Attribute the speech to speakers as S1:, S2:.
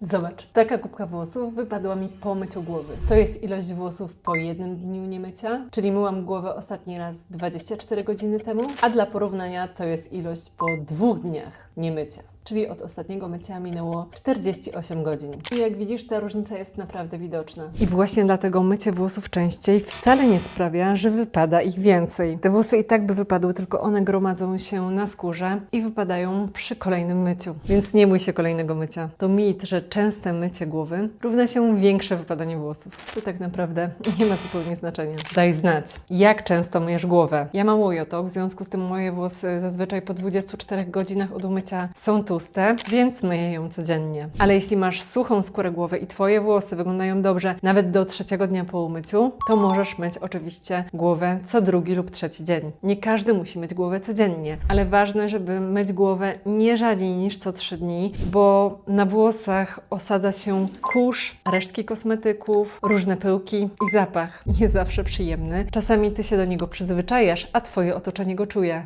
S1: Zobacz, taka kubka włosów wypadła mi po myciu głowy. To jest ilość włosów po jednym dniu niemycia, czyli myłam głowę ostatni raz 24 godziny temu, a dla porównania to jest ilość po dwóch dniach niemycia. Czyli od ostatniego mycia minęło 48 godzin. I jak widzisz, ta różnica jest naprawdę widoczna. I właśnie dlatego mycie włosów częściej wcale nie sprawia, że wypada ich więcej. Te włosy i tak by wypadły, tylko one gromadzą się na skórze i wypadają przy kolejnym myciu. Więc nie bój się kolejnego mycia. To mit, że częste mycie głowy równa się większe wypadanie włosów. To tak naprawdę nie ma zupełnie znaczenia. Daj znać, jak często myjesz głowę. Ja mam łojotok, w związku z tym moje włosy zazwyczaj po 24 godzinach od umycia są tłuste, więc myję ją codziennie. Ale jeśli masz suchą skórę głowy i twoje włosy wyglądają dobrze nawet do trzeciego dnia po umyciu, to możesz myć oczywiście głowę co drugi lub trzeci dzień. Nie każdy musi myć głowę codziennie, ale ważne, żeby myć głowę nie rzadziej niż co trzy dni, bo na włosach osadza się kurz, resztki kosmetyków, różne pyłki i zapach. Nie zawsze przyjemny. Czasami ty się do niego przyzwyczajasz, a twoje otoczenie go czuje.